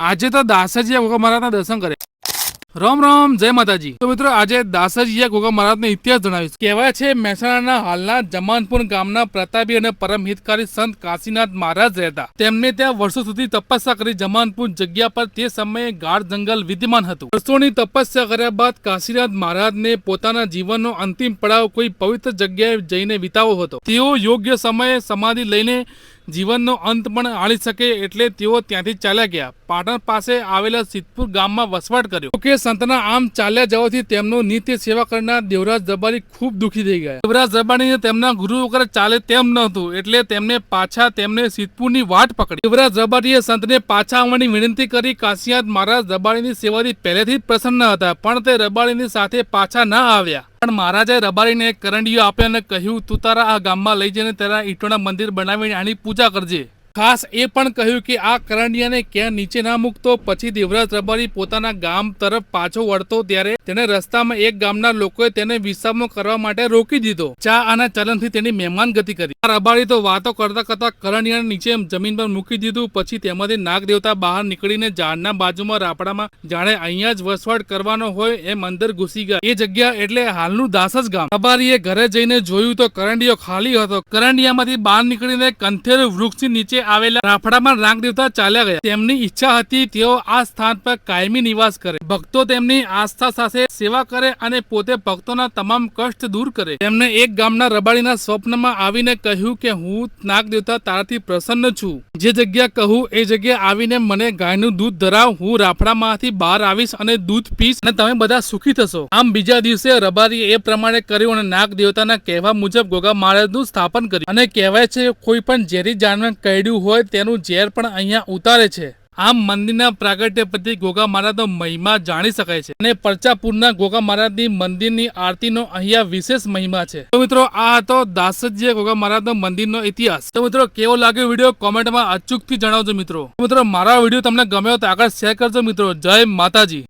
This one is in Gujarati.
આજે તો દાસજીયા ગોગા મહારાજના દર્શન કરે રામ રામ, જય માતાજી. તો મિત્રો, આજે દાસજીયા ગોગા મહારાજનો ઇતિહાસ જણાવીશ. કહેવાય છે, મહેસાણાના હાલના જમાનપુર ગામના પ્રતાપી અને પરમ સંત કાશીનાથ મહારાજ રહેતા. તેમને ત્યાં વર્ષો સુધી તપસ્યા કરી જમાનપુર જગ્યા પર તે સમયે ગાઢ જંગલ વિદ્યમાન હતું. વર્ષોની તપસ્યા કર્યા બાદ કાશીનાથ મહારાજને પોતાના જીવનનો અંતિમ પડાવ કોઈ પવિત્ર જગ્યાએ જઈને વિતાવો હતો. તેઓ યોગ્ય સમયે સમાધિ લઈને જીવનનો અંત પણ આળી શકે એટલે તેઓ ત્યાંથી ચાલ્યા ગયા. પાટણ પાસે આવેલા સિદ્ધપુર ગામમાં વસવાટ કર્યો. કે સંતના આમ ચાલ્યા જવાથી તેમનો નિત્ય સેવા કરનાર દેવરાજ દરબારી ખૂબ દુઃખી થઈ ગયા. દેવરાજ દરબારીને તેમના ગુરુ વગર ચાલે તેમ ન હતું, એટલે તેમને પાછા તેમને સિદ્ધપુરની વાટ પકડી. દેવરાજ દરબારીએ સંતને પાછા આવવાની વિનંતી કરી કાશીનાથ મહારાજ દરબારીની સેવાથી પહેલેથી જ પ્રસન્ન હતા, પણ તે રબારીની સાથે પાછા ના આવ્યા. પણ મહારાજે રબારીને એક કરંડિયો આપ્યો અને કહ્યું, તું તારા આ ગામમાં લઈ જઈને તારા ઈંટોના મંદિર બનાવીને આની પૂજા કરજે. ખાસ એ પણ કહ્યું કે આ કરંડિયાને ક્યાં નીચે ના મૂકતો, પછી દેવરાજ રબારી પોતાના ગામ તરફ પાછો વળતો ત્યારે તેને રસ્તામાં એક ગામના લોકોએ તેને વિસામો કરવા માટે રોકી દીધો. ચા અને ચલનથી તેની મહેમાન ગતિ કરી. આ રબારી તો વાતો કરતા કરતા કરંડિયાને નીચે જમીન પર મૂકી દીધું, પછી તેમાંથી નાગ દેવતા બહાર નીકળીને ઝાડના બાજુમાં રાપડામાં જાણે અહીંયા જ વસવાટ કરવાનો હોય એમ અંદર ઘૂસી ગયા. એ જગ્યા એટલે હાલનું દાસજ ગામ. રબારીએ ઘરે જઈને જોયું તો કરંડિયો ખાલી હતો. કરંડિયામાંથી બહાર નીકળીને કંથેર વૃક્ષની નીચે આવેલા રાફડામાં રાંગ દેવતા ચાલ્યા ગયા. તેમની ઈચ્છા હતી તેઓ આ સ્થાન પર કાયમી નિવાસ કરે. ભક્તો તેમની આસ્થા સાથે સેવા કરે અને પોતે ભક્તોના તમામ કષ્ટ દૂર કરે. તેમને એક ગામના રબાડીના સ્વપ્નમાં આવીને કહ્યું કે, હું નાગ દેવતા તારાથી પ્રસન્ન છું. જે જગ્યા કહું, એ જગ્યા આવીને મને ગાયનું દૂધ ધરાવ. હું રાફડામાંથી બહાર આવીશ અને દૂધ પીશ અને તમે બધા સુખી થશો. આમ બીજા દિવસે રબારીએ એ પ્રમાણે કર્યું અને નાગ દેવતાના કહેવા મુજબ ગોગા મહારાજનું સ્થાપન કર્યું. અને કહેવાય છે, કોઈ પણ ઝેરી જાનવર કરડ્યું હોય તેનું ઝેર પણ અહીંયા ઉતારે છે. આમ મંદિરના પ્રાગટ્ય ગોગા મહારાજનો મહિમા જાણી શકાય છે અને પરચાપુરના ગોગા મહારાજની મંદિરની આરતીનો અહીંયા વિશેષ મહિમા છે. તો મિત્રો, આ હતો દાસજીએ ગોગા મહારાજનો મંદિરનો ઇતિહાસ. તો મિત્રો, કેવો લાગ્યો વીડિયો કોમેન્ટમાં અચૂકથી જણાવજો મિત્રો. મિત્રો, મારા વીડિયો તમને ગમ્યો તો આગળ શેર કરજો મિત્રો. જય માતાજી.